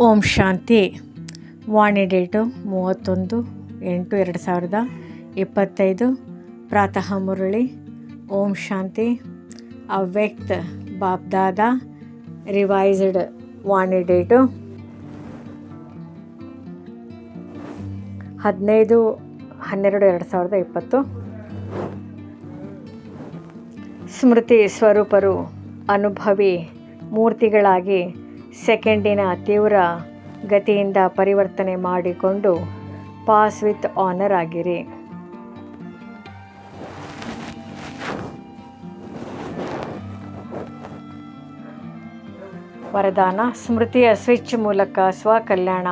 ಓಂ ಶಾಂತಿ. ವಾಣಿ date ಮೂವತ್ತೊಂದು ಎಂಟು ಎರಡು ಸಾವಿರದ ಇಪ್ಪತ್ತೈದು. ಪ್ರಾತಃ ಮುರಳಿ, ಓಂ ಶಾಂತಿ. ಅವ್ಯಕ್ತ ಬಾಬ್ದಾದ ರಿವೈಸ್ಡ್ ವಾಣಿ ಡೇಟು ಹದಿನೈದು ಹನ್ನೆರಡು ಎರಡು ಸಾವಿರದ ಇಪ್ಪತ್ತು. ಸ್ಮೃತಿ ಸ್ವರೂಪರು ಅನುಭವಿ ಮೂರ್ತಿಗಳಾಗಿ ಸೆಕೆಂಡಿನ ತೀವ್ರ ಗತಿಯಿಂದ ಪರಿವರ್ತನೆ ಮಾಡಿಕೊಂಡು ಪಾಸ್ ವಿತ್ ಆನರ್ ಆಗಿರಿ. ವರದಾನ, ಸ್ಮೃತಿಯ ಸ್ವಿಚ್ ಮೂಲಕ ಸ್ವಕಲ್ಯಾಣ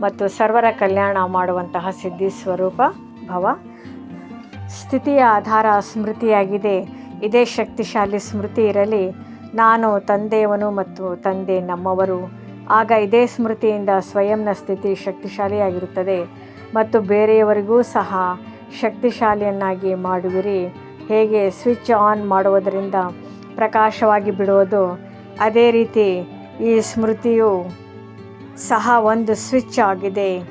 ಮತ್ತು ಸರ್ವರ ಕಲ್ಯಾಣ ಮಾಡುವಂತಹ ಸಿದ್ಧಿ ಸ್ವರೂಪ ಭವ. ಸ್ಥಿತಿಯ ಆಧಾರ ಸ್ಮೃತಿಯಾಗಿದೆ. ಇದೇ ಶಕ್ತಿಶಾಲಿ ಸ್ಮೃತಿ ಇರಲಿ. ನಾನು, ತಂದೆಯವನು ಮತ್ತು ತಂದೆ ನಮ್ಮವರು. ಆಗ ಇದೇ ಸ್ಮೃತಿಯಿಂದ ಸ್ವಯಂನ ಸ್ಥಿತಿ ಶಕ್ತಿಶಾಲಿಯಾಗಿರುತ್ತದೆ. ಮತ್ತು ಬೇರೆಯವರಿಗೂ ಸಹ ಶಕ್ತಿಶಾಲಿಯನ್ನಾಗಿ ಮಾಡುವಿರಿ. ಹೇಗೆ? ಸ್ವಿಚ್ ಆನ್ ಮಾಡುವುದರಿಂದ ಪ್ರಕಾಶವಾಗಿ ಬಿಡುವುದು. ಅದೇ ರೀತಿ ಈ ಸ್ಮೃತಿಯು ಸಹ ಒಂದು ಸ್ವಿಚ್ ಆಗಿದೆ.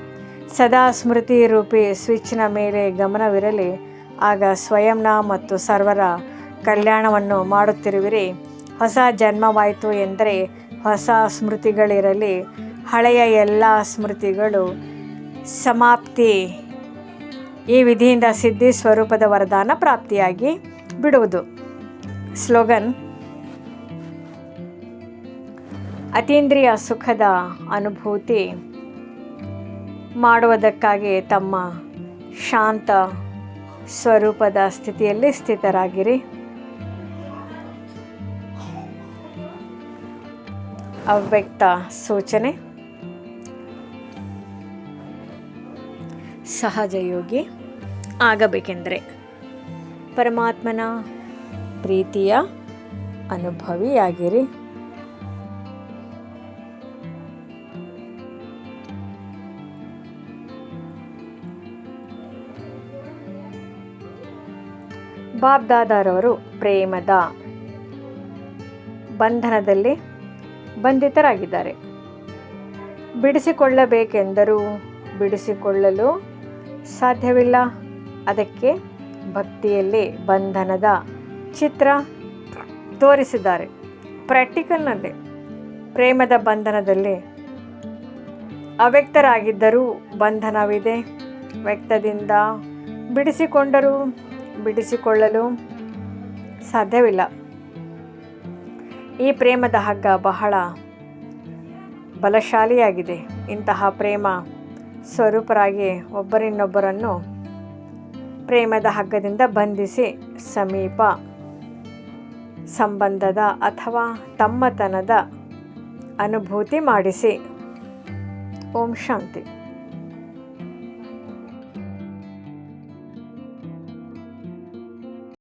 ಸದಾ ಸ್ಮೃತಿ ರೂಪಿ ಸ್ವಿಚ್ನ ಮೇಲೆ ಗಮನವಿರಲಿ. ಆಗ ಸ್ವಯಂನ ಮತ್ತು ಸರ್ವರ ಕಲ್ಯಾಣವನ್ನು ಮಾಡುತ್ತಿರುವಿರಿ. ಹೊಸ ಜನ್ಮವಾಯಿತು ಎಂದರೆ ಹೊಸ ಸ್ಮೃತಿಗಳಿರಲಿ. ಹಳೆಯ ಎಲ್ಲ ಸ್ಮೃತಿಗಳು ಸಮಾಪ್ತಿ. ಈ ವಿಧಿಯಿಂದ ಸಿದ್ಧಿ ಸ್ವರೂಪದ ವರದಾನ ಪ್ರಾಪ್ತಿಯಾಗಿ ಬಿಡುವುದು. ಸ್ಲೋಗನ್, ಅತೀಂದ್ರಿಯ ಸುಖದ ಅನುಭೂತಿ ಮಾಡುವುದಕ್ಕಾಗಿ ತಮ್ಮ ಶಾಂತ ಸ್ವರೂಪದ ಸ್ಥಿತಿಯಲ್ಲಿ ಸ್ಥಿತರಾಗಿರಿ. ಅವ್ಯಕ್ತ ಸೂಚನೆ. ಸಹಜಯೋಗಿ ಆಗಬೇಕೆಂದರೆ ಪರಮಾತ್ಮನ ಪ್ರೀತಿಯ ಅನುಭವಿಯಾಗಿರಿ. ಬಾಬ್ದಾದಾರವರು ಪ್ರೇಮದ ಬಂಧನದಲ್ಲಿ ಬಂಧಿತರಾಗಿದ್ದಾರೆ. ಬಿಡಿಸಿಕೊಳ್ಳಬೇಕೆಂದರೂ ಬಿಡಿಸಿಕೊಳ್ಳಲು ಸಾಧ್ಯವಿಲ್ಲ. ಅದಕ್ಕೆ ಭಕ್ತಿಯಲ್ಲಿ ಬಂಧನದ ಚಿತ್ರ ತೋರಿಸಿದ್ದಾರೆ. ಪ್ರಾಕ್ಟಿಕಲ್ನಲ್ಲಿ ಪ್ರೇಮದ ಬಂಧನದಲ್ಲಿ ಅವ್ಯಕ್ತರಾಗಿದ್ದರೂ ಬಂಧನವಿದೆ. ವ್ಯಕ್ತದಿಂದ ಬಿಡಿಸಿಕೊಂಡರೂ ಬಿಡಿಸಿಕೊಳ್ಳಲು ಸಾಧ್ಯವಿಲ್ಲ. ಈ ಪ್ರೇಮದ ಹಗ್ಗ ಬಹಳ ಬಲಶಾಲಿಯಾಗಿದೆ. ಇಂತಹ ಪ್ರೇಮ ಸ್ವರೂಪರಾಗಿ ಒಬ್ಬರಿನ್ನೊಬ್ಬರನ್ನು ಪ್ರೇಮದ ಹಗ್ಗದಿಂದ ಬಂಧಿಸಿ ಸಮೀಪ ಸಂಬಂಧದ ಅಥವಾ ತಮ್ಮತನದ ಅನುಭೂತಿ ಮಾಡಿಸಿ. ಓಂ ಶಾಂತಿ.